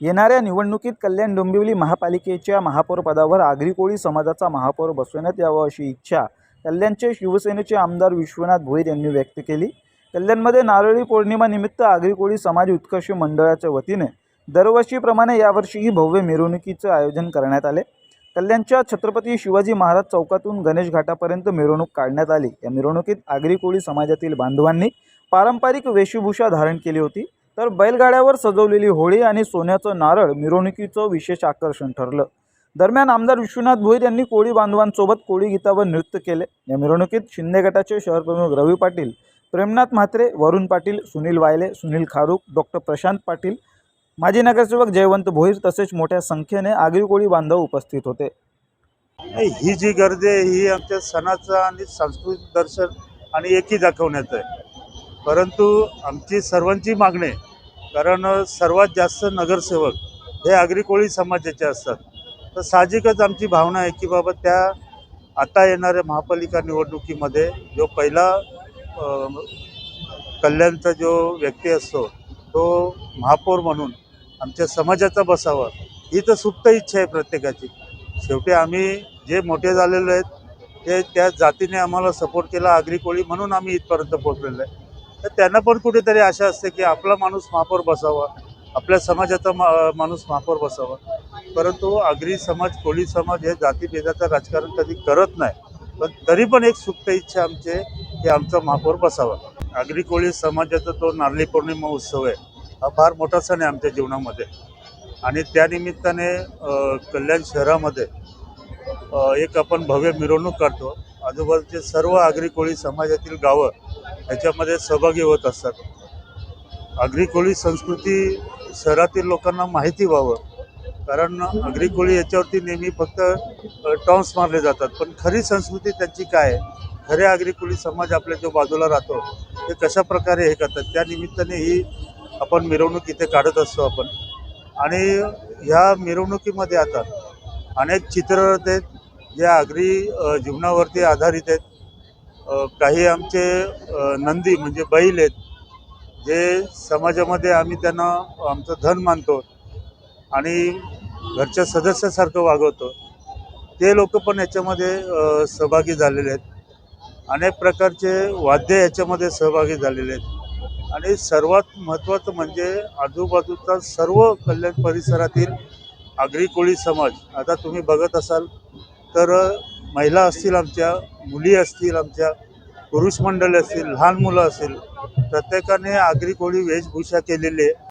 येणाऱ्या निवडणुकीत कल्याण डोंबिवली महापालिकेच्या महापौरपदावर आगरीकोळी समाजाचा महापौर बसवण्यात यावं अशी इच्छा कल्याणचे शिवसेनेचे आमदार विश्वनाथ भोईर यांनी व्यक्त केली. कल्याणमध्ये नारळी पौर्णिमानिमित्त आगरीकोळी समाज उत्कर्ष मंडळाच्या वतीने दरवर्षीप्रमाणे यावर्षीही भव्य मिरवणुकीचं आयोजन करण्यात आले. कल्याणच्या छत्रपती शिवाजी महाराज चौकातून गणेश घाटापर्यंत मिरवणूक काढण्यात आली. या मिरवणुकीत आगरी कोळी समाजातील बांधवांनी पारंपरिक वेशभूषा धारण केली होती. तर बैलगाड्यावर सजवलेली होळी आणि सोन्याचं नारळ मिरवणुकीचं विशेष आकर्षण ठरलं. दरम्यान आमदार विश्वनाथ भोईर यांनी कोळी बांधवांसोबत कोळी गीतावर नृत्य केले. या मिरवणुकीत शिंदे गटाचे शहरप्रमुख रवी पाटील प्रेमनाथ म्हात्रे वरुण पाटील सुनील वायले सुनील खारूक डॉक्टर प्रशांत पाटील माजी नगरसेवक जयवंत भोईर तसेच मोठ्या संख्येने आगरी कोळी बांधव उपस्थित होते. नाही ही जी गर्दी आहे ही आमच्या सणाचं आणि सांस्कृतिक दर्शन आणि एकी दाखवण्याचं आहे. परंतु आमची सर्वांची मागणी आहे कारण सर्वात जास्त नगरसेवक हे आगरी कोळी समाजाचे असतात. तर साहजिकच आमची भावना आहे की बाबा त्या आता येणाऱ्या महापालिका निवडणुकीमध्ये जो पहिला कल्याणचा जो व्यक्ती असतो तो महापौर म्हणून आमच्या समाजाचा बसावा ही तर सुप्त इच्छा आहे प्रत्येकाची. शेवटी आम्ही जे मोठे झालेलो आहेत ते त्या जातीने आम्हाला सपोर्ट केला आगरी कोळी म्हणून आम्ही इथपर्यंत पोहोचलेलो आहे. तर त्यांना पण कुठेतरी आशा असते की आपला माणूस महापौर बसावा आपल्या समाजाचा मा माणूस महापौर बसावा. परंतु आगरी समाज कोळी समाज हे जातीभेदाचं राजकारण कधी करत नाही. पण तरी पण एक सुप्त इच्छा आमची की आमचा महापौर बसावा. आगरी कोळी समाजाचा तो नारळी पौर्णिमा उत्सव आहे. हा फार मोठा सण आहे आमच्या जीवनामध्ये. आणि त्यानिमित्ताने कल्याण शहरामध्ये एक आपण भव्य मिरवणूक काढतो. आजूबाजूचे सर्व आगरी कोळी समाजातील गावं याच्यामध्ये सहभागी होत असतात. आगरी कोळी संस्कृती शहरातील लोकांना माहिती व्हावं. कारण आगरी कोळी याच्यावरती नेहमी फक्त टॉन्स मारले जातात. पण खरी संस्कृती त्यांची काय? आहे खरे आगरी कोळी समाज आपल्या जो बाजूला राहतो ते कशा प्रकारे हे करतात? त्या निमित्ताने ही आपण मिरवणूक इथे काढत असतो आपण. आणि ह्या मिरवणुकीमध्ये आता अनेक चित्ररथ आहेत जे आगरी जीवनावरती आधारित आहेत. काही आमचे नंदी म्हणजे बैल आहेत जे समाजामध्ये आम्ही त्यांना आमचं धन मानतो आणि घरच्या सदस्यासारखं वागवतो. ते लोक पण याच्यामध्ये सहभागी झालेले आहेत. अनेक प्रकारचे वाद्य याच्यामध्ये सहभागी झालेले आहेत. आणि सर्वात महत्त्वाचं म्हणजे आजूबाजूचा सर्व कल्याण परिसरातील आगरी कोळी समाज आता तुम्ही बघत असाल तर महिला असतील आमच्या मुली असतील आमच्या पुरुष मंडळी असतील लहान मुलं असतील प्रत्येकाने आगरी कोळी वेशभूषा केलेली आहे.